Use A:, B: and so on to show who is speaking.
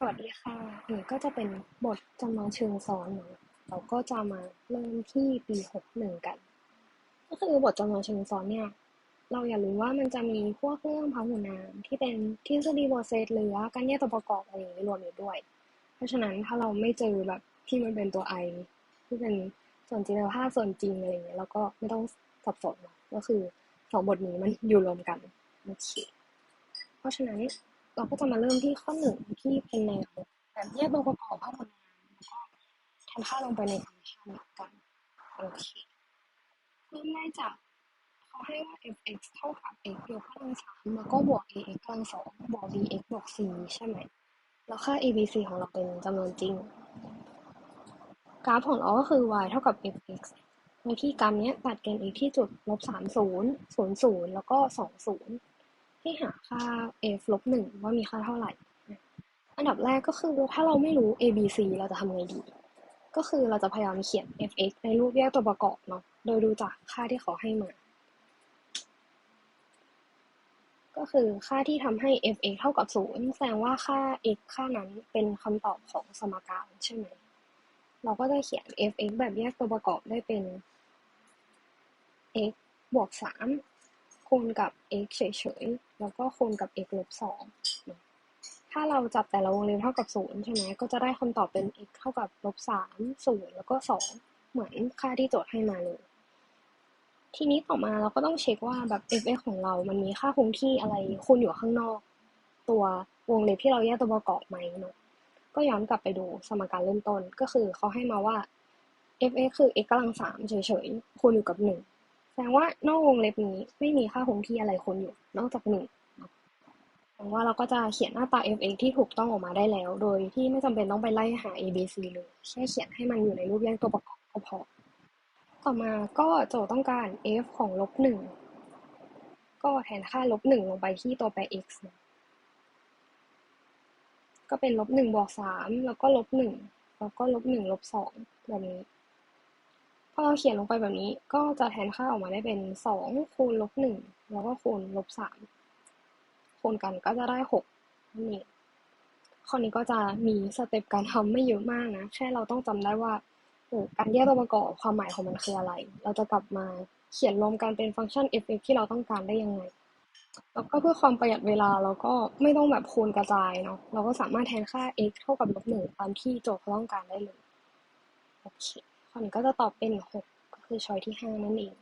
A: สวัสดีค่ะนี่ก็จะเป็นบทจำลองเชิงซ้อนเนาะเราก็จะมาเริ่มที่ปีหกหนึ่งกัน ก็คือบทจำลองเชิงซ้อนเนี่ย เราอย่าลืมว่ามันจะมีพวกเรื่องพหุนามที่เป็นทฤษฎีโมเสสหรือการแยกตัวประกอบอะไรอย่างนี้รวมอยู่ด้วย เพราะฉะนั้นถ้าเราไม่เจอแบบที่มันเป็นตัวไอที่เป็นส่วนจริงแล้วภาพส่วนจริงอะไรอย่างเงี้ยเราก็ไม่ต้องสับสนก็คือสองบทนี้มันอยู่รวมกันโอเคเพราะฉะนั้น เราก็จะมาเริ่มที่ข้อหนึ่งที่เป็นแนวแบบแยกตัวประกอบพหุนามแล้วก็แทนค่าลงไปในฟังก์ชันกันโอเคเริ่มได้จากเขาให้ว่า f(x) เท่ากับ x ยกกำลังสามแล้วก็บวก ax กำลังสองบวก bx บวก c ใช่ไหมแล้วค่า a b c ของเราเป็นจำนวนจริง กราฟของเราก็คือ y เท่ากับ fx โดยที่กราฟนี้ตัดเกณฑ์ x ที่จุดลบสามศูนย์ศูนย์ศูนย์แล้วก็สองศูนย์ ที่หาค่า f ลบหนึ่งว่ามีค่าเท่าไหร่ อันดับแรกก็คือถ้าเราไม่รู้ a b c เราจะทำไงดี ก็คือเราจะพยายามเขียน f(x) ในรูปแยกตัวประกอบเนาะ โดยดูจากค่าที่เขาให้มา ก็คือค่าที่ทำให้ f(x) เท่ากับศูนย์แสดงว่าค่า x ค่านั้นเป็นคำตอบของสมการใช่ไหม เราก็จะเขียน f(x) แบบแยกตัวประกอบได้เป็น x บวกสาม คูณกับ x เฉยๆ แล้วก็คูณกับ x ลบสองถ้าเราจับแต่ละวงเล็บเท่ากับศูนย์ใช่ไหมก็จะได้คำตอบเป็น x เท่ากับลบสามศูนย์แล้วก็สองเหมือนค่าที่โจทย์ให้มาเลย ทีนี้ต่อมาเราก็ต้องเช็คว่าแบบ f(x) ของเรา มันมีค่าคงที่อะไรคูณอยู่ข้างนอก ตัววงเล็บที่เราแยกตัวประกอบไหมเนาะก็ย้อนกลับไปดูสมการเริ่มต้นก็คือเขาให้มาว่า f(x) คือ x กำลังสามเฉยๆคูณอยู่กับหนึ่ง แสดงว่านอกวงเล็บนี้ไม่มีค่าคงที่อะไรคูณอยู่ นอกจากหนึ่งแสดงว่าเราก็จะเขียนหน้าตา f(x) ที่ถูกต้องออกมาได้แล้ว โดยที่ไม่จำเป็นต้องไปไล่หา a b c เลยแค่เขียนให้มันอยู่ในรูปแยกตัวประกอบก็พอ ต่อมาก็โจทย์ต้องการ f ของลบหนึ่งก็แทนค่าลบหนึ่งลงไปที่ตัวแปร x ก็เป็นลบหนึ่งบวกสามแล้วก็ลบหนึ่งแล้วก็ลบหนึ่งลบสองแบบนี้ อเราเขียนลงไปแบบนี้ก็จะแทนค่าออกมาได้เป็นสองคูณลบหนึ่งแล้วก็คูณลบสามคูณกันก็จะได้หกนั่นเองข้อนี้ก็จะมีสเต็ปการทำไม่เยอะมากนะ แค่เราต้องจำได้ว่าการแยกตัวประกอบความหมายของมันคืออะไร เราจะกลับมาเขียนรวมกันเป็นฟังก์ชัน f(x) ที่เราต้องการได้ยังไง แล้วก็เพื่อความประหยัดเวลาเราก็ไม่ต้องแบบคูณกระจายเนาะ เราก็สามารถแทนค่า x เท่ากับลบหนึ่งตามที่โจทย์เขาต้องการได้เลย โอเค ข้อนี้ก็จะตอบเป็นหกก็คือช้อยที่ห้านั่นเอง